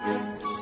Música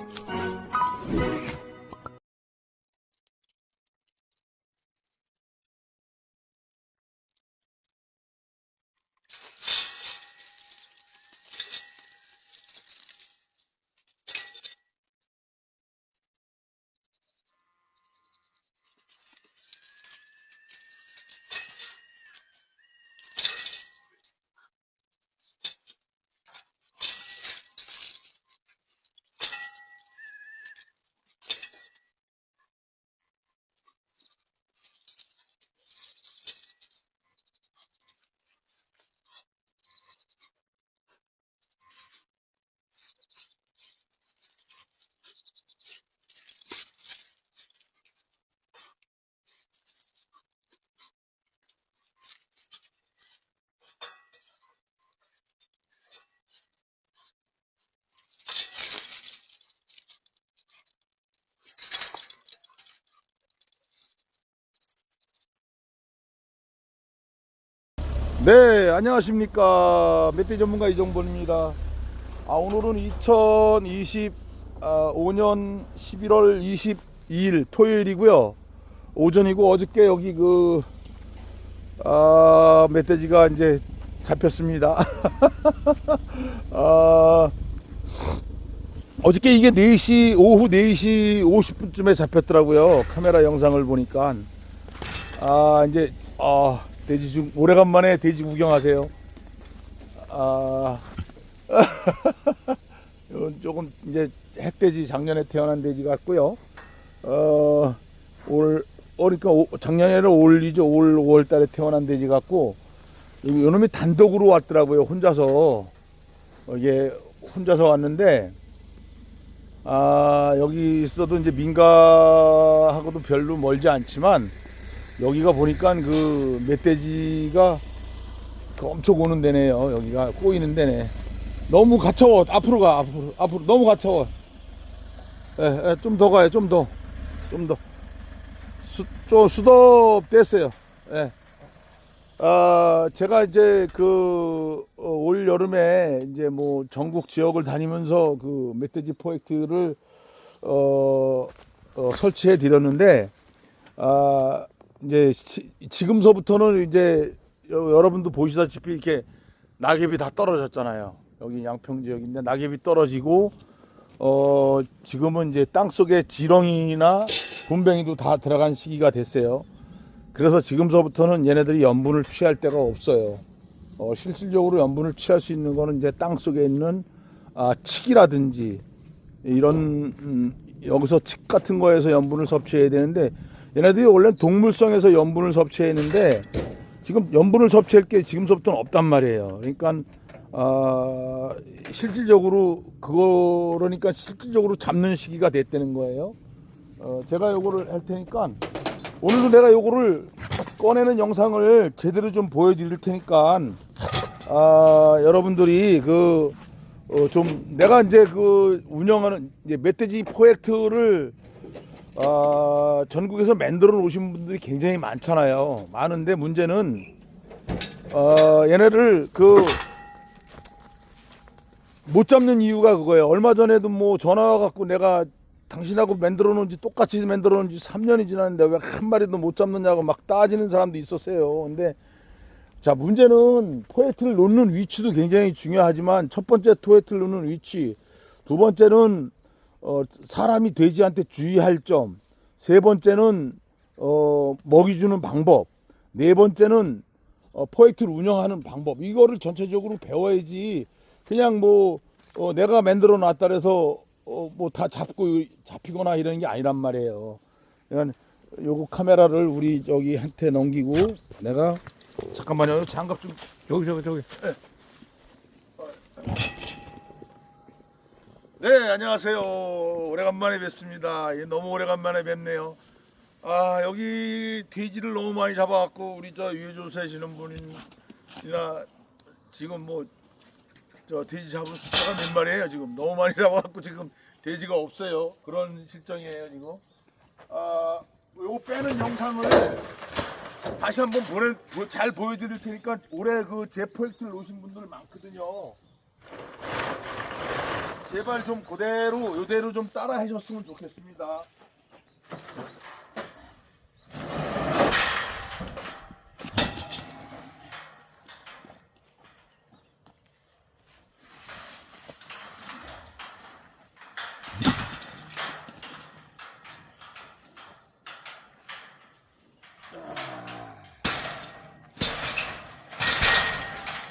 네, 안녕하십니까. 멧돼 전문가 이정본입니다. 아, 오늘은 2025년 11월 22일 토요일이고요. 오전이고 어저께 여기 그, 아, 멧돼지가 이제 잡혔습니다. 아, 어저께 이게 4시, 오후 4시 50분쯤에 잡혔더라고요. 카메라 영상을 보니까. 아, 이제, 아, 돼지 중, 오래간만에 돼지 구경하세요. 아, 이건 조금 이제 햇돼지 작년에 태어난 돼지 같고요. 어, 올, 어, 그러니까 오- 작년에는 올이죠. 올 5월 달에 태어난 돼지 같고, 이- 요놈이 단독으로 왔더라고요. 혼자서. 어, 이게 혼자서 왔는데, 아, 여기 있어도 이제 민가하고도 별로 멀지 않지만, 여기가 보니까 그 멧돼지가 그 엄청 오는 데네요. 여기가 꼬이는 데네. 너무 갇혀워. 앞으로 가. 앞으로. 앞으로. 너무 갇혀워. 예, 예, 좀 더 가요. 좀 더. 좀 더. 수, 좀 수덥 됐어요. 예. 아, 제가 이제 그, 어, 올 여름에 이제 뭐 전국 지역을 다니면서 그 멧돼지 프로젝트를, 어, 어, 설치해 드렸는데, 아, 이제 시- 지금서부터는 이제 여- 여러분도 보시다시피 이렇게 낙엽이 다 떨어졌잖아요. 여기 양평 지역인데 낙엽이 떨어지고 어 지금은 이제 땅 속에 지렁이나 굼벵이도 다 들어간 시기가 됐어요. 그래서 지금서부터는 얘네들이 염분을 취할 데가 없어요. 어, 실질적으로 염분을 취할 수 있는 거는 이제 땅 속에 있는 아, 칡이라든지 이런 음, 여기서 칡 같은 거에서 염분을 섭취해야 되는데 얘네들이 원래 동물성에서 염분을 섭취했는데 지금 염분을 섭취할 게 지금서부터는 없단 말이에요. 그러니까 아, 실질적으로 그거 그러니까 실질적으로 잡는 시기가 됐다는 거예요. 어, 제가 요거를 할 테니까 오늘도 내가 요거를 꺼내는 영상을 제대로 좀 보여드릴 테니까 아, 여러분들이 그 어, 좀 내가 이제 그 운영하는 이제 멧돼지 프로젝트를 아, 전국에서 만들어 놓으신 분들이 굉장히 많잖아요. 많은데 문제는 어, 얘네를 그 못 잡는 이유가 그거예요. 얼마 전에도 뭐 전화 와갖고 내가 당신하고 만들어 놓은 지 똑같이 만들어 놓은 지 3년이 지났는데 왜 한 마리도 못 잡느냐고 막 따지는 사람도 있었어요. 근데 자 문제는 포에트를 놓는 위치도 굉장히 중요하지만 첫 번째 토에트를 놓는 위치 두 번째는 어, 사람이 돼지한테 주의할 점. 세 번째는 어, 먹이 주는 방법. 네 번째는 어, 포에트를 운영하는 방법. 이거를 전체적으로 배워야지 그냥 뭐 어, 내가 만들어 놨다 그래서 어, 뭐 다 잡고 잡히거나 이런 게 아니란 말이에요. 그러니까 요거 카메라를 우리 저기 한테 넘기고 내가 잠깐만요. 장갑 좀 여기 저기 저기. 네, 안녕하세요. 오래간만에 뵙습니다. 예, 너무 오래간만에 뵙네요. 아 여기 돼지를 너무 많이 잡아갖고 우리 저 유해조 사시는 분이나 지금 뭐 저 돼지 잡은 숫자가 몇 마리예요 지금 너무 많이 잡아갖고 지금 돼지가 없어요 그런 실정이에요 지금 아 요거 빼는 영상을 다시 한번 보내 보- 잘 보여드릴 테니까 올해 그제 프로젝트를 놓으신 분들 많거든요. 제발 좀 그대로 요대로 좀 따라 하셨으면 좋겠습니다.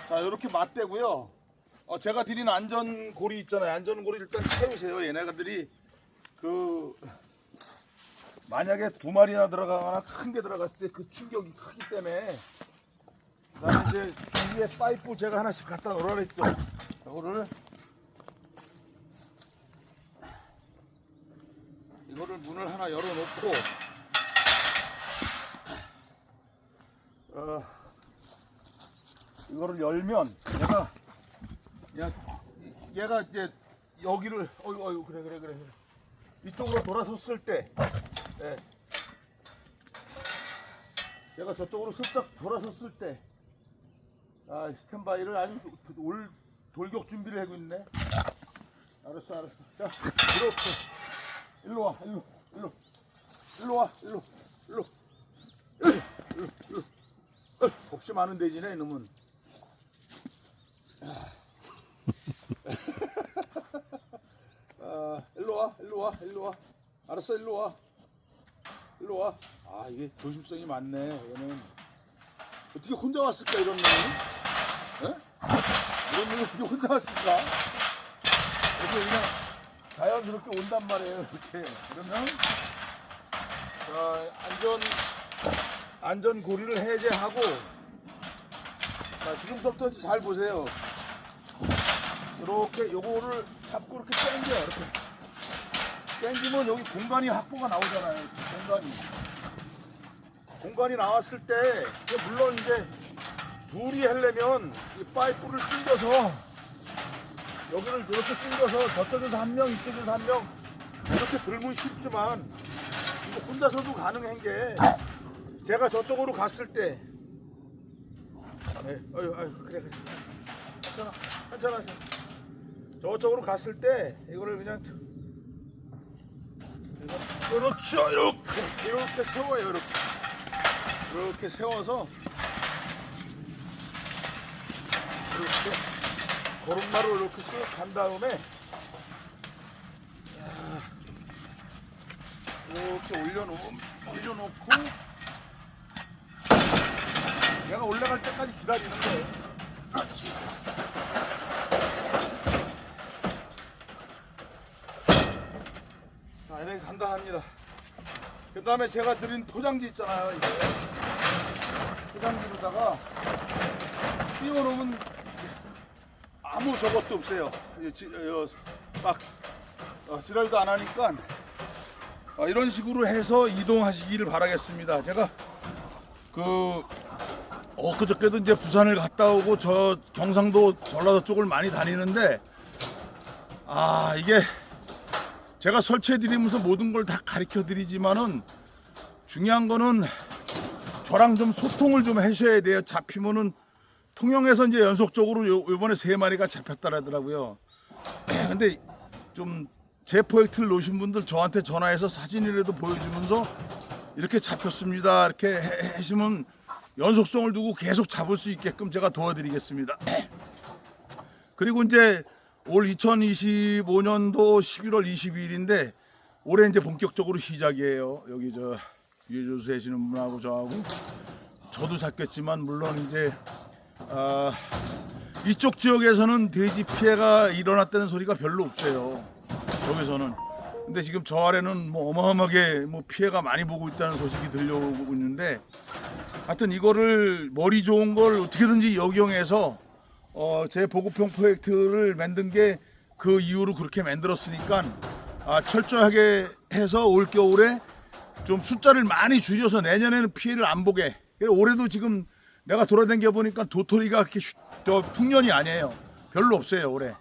자, 이렇게 맞대고요. 어, 제가 드린 안전고리 있잖아요. 안전고리 일단 채우세요. 얘네들이 그 만약에 두 마리나 들어가거나 큰 게 들어갔을 때 그 충격이 크기 때문에 그다음에 이제 위에 파이프 제가 하나씩 갖다 놓으라 그랬죠. 이거를 이거를 문을 하나 열어놓고 어, 이거를 열면 얘가 얘가, 얘가 이제 여기를 어유 어유 그래 그래 그래 이쪽으로 돌아섰을 때 예. 얘가 저쪽으로 슬쩍 돌아섰을 때 아, 스탠바이를 아주 도- 올 돌격 준비를 하고 있네. 알았어, 알았어. 자, 이렇게 일로 와, 일로, 일로, 일로 와, 일로, 일로, 일로, 일로, 일로. 어, 몹시 많은 돼지네, 이놈은. 아, 일로 와, 일로 와, 일로 와. 알았어, 일로 와. 일로 와. 아, 이게 조심성이 많네, 얘는. 어떻게 혼자 왔을까, 이런 놈이? 에? 이런 놈이 어떻게 혼자 왔을까? 이렇게 그냥 자연스럽게 온단 말이에요, 이렇게. 그러면, 자, 안전, 안전 고리를 해제하고, 자, 지금부터 이제 잘 보세요. 이렇게 요거를 잡고 이렇게 당겨, 이렇게. 당기면 여기 공간이 확보가 나오잖아요. 공간이. 공간이 나왔을 때, 물론 이제 둘이 하려면 이 파이프를 당겨서 여기를 이렇게 당겨서 저쪽에서 한 명, 이쪽에서 한 명, 이렇게 들면 쉽지만, 이거 혼자서도 가능한 게, 제가 저쪽으로 갔을 때, 네, 아유, 아유, 그래, 그래. 괜찮아, 괜찮아, 괜찮아. 저쪽으로 갔을 때, 이거를 그냥 그렇죠 이렇게 이렇게 세워요 이렇게 이렇게 세워서 이렇게 거름마로 이렇게 쭉 간 다음에 이렇게 올려놓 올려놓고 내가 올라갈 때까지 기다리는 거예요. 그렇지. 자, 이렇게 간단합니다. 그 다음에 제가 드린 포장지 있잖아요. 이거. 포장지로다가 띄워놓으면 아무 저것도 없어요. 이 지- 어, 막 어, 지랄도 안 하니까 어, 이런 식으로 해서 이동하시기를 바라겠습니다. 제가 그 엊그저께도 이제 부산을 갔다 오고 저 경상도 전라도 쪽을 많이 다니는데 아 이게 제가 설치해 드리면서 모든 걸 다 가르쳐 드리지만은 중요한 거는 저랑 좀 소통을 좀 하셔야 돼요. 잡히면은 통영에서 이제 연속적으로 요, 요번에 세 마리가 잡혔다라더라고요. 근데 좀제 프로젝트를 놓으신 분들 저한테 전화해서 사진이라도 보여주면서 이렇게 잡혔습니다. 이렇게 해- 하시면 연속성을 두고 계속 잡을 수 있게끔 제가 도와드리겠습니다. 그리고 이제 올 2025년도 11월 22일인데 올해 이제 본격적으로 시작이에요. 여기 저 유조수 하시는 분하고 저하고 저도 잡겠지만 물론 이제 아, 이쪽 지역에서는 돼지 피해가 일어났다는 소리가 별로 없어요. 여기서는. 근데 지금 저 아래는 뭐 어마어마하게 뭐 피해가 많이 보고 있다는 소식이 들려오고 있는데 하여튼 이거를 머리 좋은 걸 어떻게든지 역용해서 어, 제 보급형 프로젝트를 만든 게 그 이후로 그렇게 만들었으니까 아, 철저하게 해서 올 겨울에 좀 숫자를 많이 줄여서 내년에는 피해를 안 보게. 올해도 지금 내가 돌아다녀 보니까 도토리가 그렇게 슈- 저 풍년이 아니에요. 별로 없어요 올해.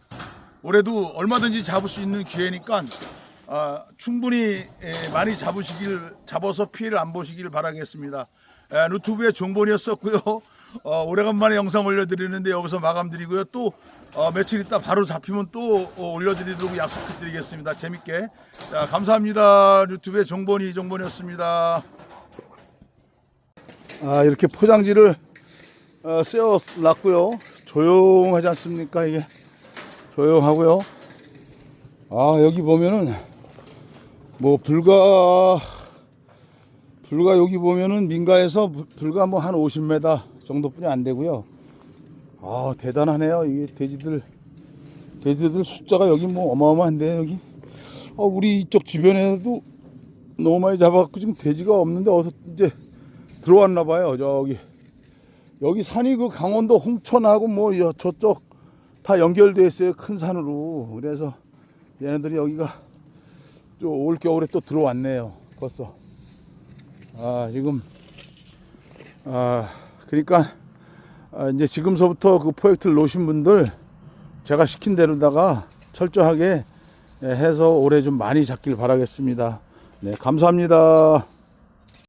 올해도 얼마든지 잡을 수 있는 기회니까 아, 충분히 에, 많이 잡으시길 잡아서 피해를 안 보시길 바라겠습니다. 에, 유튜브의 정본이었었고요. 어, 오래간만에 영상 올려드리는데 여기서 마감드리고요. 또 어, 며칠 있다 바로 잡히면 또 어, 올려드리도록 약속드리겠습니다. 재밌게. 자, 감사합니다. 유튜브의 정본이 정본이었습니다. 아, 이렇게 포장지를 어, 놨고요. 조용하지 않습니까? 이게 조용하고요. 아, 여기 보면은 뭐 불과 불과 여기 보면은 민가에서 부- 불과 뭐 한 50m 정도뿐이 안 되고요. 아 대단하네요. 이게 돼지들 돼지들 숫자가 여기 뭐 어마어마한데 여기. 아 우리 이쪽 주변에도 너무 많이 잡아갖고 지금 돼지가 없는데 어서 이제 들어왔나 봐요. 저기 여기 산이 그 강원도 홍천하고 뭐 여- 저쪽 다 연결돼 있어요. 큰 산으로. 그래서 얘네들이 여기가 올 겨울에 또 들어왔네요. 벌써. 아 지금 아 그러니까 아, 이제 지금서부터 그 프로젝트를 놓으신 분들 제가 시킨 대로다가 철저하게 예, 해서 올해 좀 많이 잡길 바라겠습니다. 네 감사합니다.